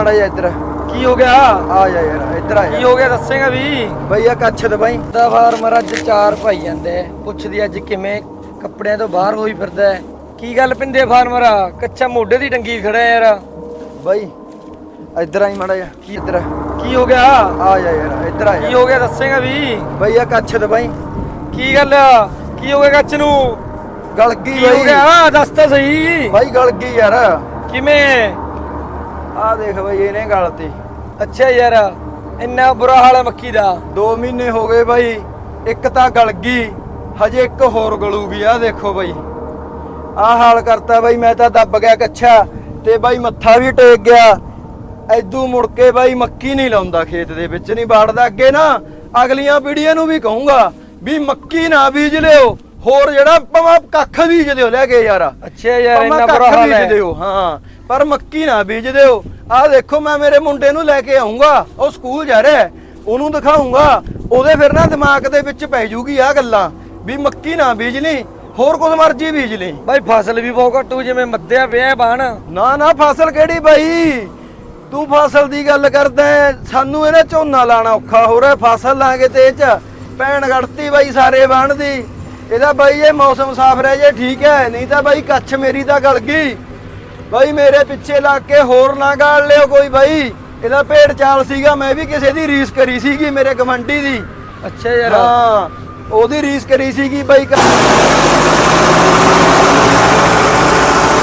ਮਾੜਾ ਜਿਹਾ ਇੱਧਰ। ਕੀ ਹੋ ਗਿਆ? ਆ ਜਾ ਯਾਰ ਇੱਧਰ ਆ ਕੀ ਹੋ ਗਿਆ? ਦੱਸੇਗਾ ਵੀ। ਬਈ ਆ ਕੱਛ ਦਬਾਈ ਦਾ ਫਾਰਮਰ ਅੱਜ ਚਾਰ ਭਾਈ ਜਾਂਦੇ। ਆ। ਪੁੱਛਦੀ ਅੱਜ ਕਿਵੇਂ ਕੱਪੜਿਆਂ ਤੋਂ ਬਾਹਰ ਹੋਈ ਫਿਰਦਾ ਹੈ। ਕੀ ਗੱਲ ਪਿੰਦੇ ਫਾਰਮਰ? ਕੱਚਾ ਮੋਢੇ ਦੀ ਟੰਗੀ ਖੜਾ ਯਾਰ। ਬਈ ਇੱਧਰ ਆਈ ਮਾੜਾ ਜਿਹਾ। ਕੀ ਇੱਧਰ ਕੀ ਹੋ ਗਿਆ? ਆ ਜਾ ਯਾਰ ਇੱਧਰ ਆ ਕੀ ਹੋ ਗਿਆ? ਦੱਸੇਗਾ ਵੀ। ਬਈ ਆ ਕੱਛ ਦਬਾਈ ਕੀ ਗੱਲ? ਕੀ ਹੋ ਗਿਆ ਕੱਚ ਨੂੰ? ਗਲ ਗਈ ਕੀ ਹੋ ਬਈ। ਗਿਆ? ਦੱਸ ਤਾਂ ਸਹੀ। ਬਈ ਗਲ ਗਈ ਯਾਰ। ਕਿਵੇਂ? ਆ ਦੇਖ ਬਈ, ਇਹਨੇ ਗਲਤੀ ਅੱਛਾ ਯਾਰ, ਇੰਨਾ ਬੁਰਾ ਹਾਲ ਹੈ ਮੱਕੀ ਦਾ। 2 ਮਹੀਨੇ ਹੋ ਗਏ ਬਈ, ਇੱਕ ਤਾਂ ਗਲ ਗਈ, ਹਜੇ ਇੱਕ ਹੋਰ ਗਲੂਗੀ ਆ ਦੇਖੋ ਬਈ। ਆ ਹਾਲ ਕਰਤਾ ਬਈ, ਮੈਂ ਤਾਂ ਦੱਬ ਗਿਆ ਕੱਛਾ, ਤੇ ਬਾਈ ਮੱਥਾ ਵੀ ਟੇਕ ਗਿਆ। ਐਦੂ ਮੁੜ ਕੇ ਬਈ ਮੱਕੀ ਨਹੀਂ ਲਾਉਂਦਾ ਖੇਤ ਦੇ ਵਿੱਚ, ਨਹੀਂ ਬਾੜਦਾ ਅੱਗੇ ਨਾ ਅਗਲੀਆਂ ਪੀੜ੍ਹੀਆਂ ਨੂੰ ਵੀ ਕਹੂੰਗਾ ਵੀ ਮੱਕੀ ਨਾ ਬੀਜ ਲਿਓ। ਹੋਰ ਜਿਹੜਾ ਭਾਵੇਂ ਕੱਖ ਬੀਜ ਦਿਓ ਲੈ ਕੇ ਯਾਰ। ਅੱਛਾ ਯਾਰ ਇੰਨਾ ਬੁਰਾ ਹਾਲ ਹੈ। ਦਿਓ ਹਾਂ ਪਰ ਮੱਕੀ ਨਾ ਬੀਜ ਦਿਓ ਆਹ ਦੇਖੋ ਮੈਂ ਮੇਰੇ ਮੁੰਡੇ ਨੂੰ ਲੈ ਕੇ ਆਉਂਗਾ ਉਹ ਸਕੂਲ ਜਾ ਰਿਹਾ ਹੈ, ਉਹਨੂੰ ਦਿਖਾਉਂਗਾ ਉਹਦੇ ਫਿਰ ਨਾ ਦਿਮਾਗ ਦੇ ਵਿੱਚ ਪੈ ਜੂਗੀ ਆ ਗੱਲਾਂ। ਵੀ ਮੱਕੀ ਨਾ ਬੀਜ ਲਈ ਹੋਰ ਕੁਝ ਮਰਜ਼ੀ ਬੀਜ ਲਈ ਬਾਈ ਫਸਲ ਵੀ ਬਹੁਤ ਘਟੂ ਜਿਵੇਂ ਮੱਧਿਆ ਪਿਆ ਬਾਣ। ਨਾ ਨਾ ਫਸਲ ਕਿਹੜੀ ਬਾਈ? ਤੂੰ ਫਸਲ ਦੀ ਗੱਲ ਕਰਦਾ ਹੈ, ਸਾਨੂੰ ਇਹਨੇ ਝੋਨਾ ਲਾਣਾ ਔਖਾ ਹੋ ਰਿਹਾ ਫਸਲ ਲਾਂਗੇ ਤੇ ਇਹ ਚ। ਭੈਣ ਗੜਤੀ ਬਾਈ ਸਾਰੇ ਬਾਣ ਦੀ। ਇਹਦਾ ਬਾਈ ਇਹ ਮੌਸਮ ਸਾਫ਼ ਰਹਿ ਜੇ ਠੀਕ ਹੈ। ਨਹੀਂ ਤਾਂ ਬਾਈ ਕੱਛ ਮੇਰੀ ਤਾਂ ਗਲ ਗਈ। ਬਾਈ ਮੇਰੇ ਪਿੱਛੇ ਲੱਗ ਕੇ ਹੋਰ ਨਾ ਗਾਲ ਲਿਓ ਕੋਈ ਬਾਈ। ਇਹਦਾ ਭੇਡ ਚਾਲ ਸੀਗਾ ਮੈਂ ਵੀ ਕਿਸੇ ਦੀ ਰੀਸ ਕਰੀ ਸੀਗੀ ਮੇਰੇ ਗਵੰਡੀ ਦੀ। ਅੱਛਾ ਯਾਰ। ਹਾਂ ਉਹਦੀ ਰੀਸ ਕਰੀ ਸੀਗੀ ਬਾਈ। ਕ-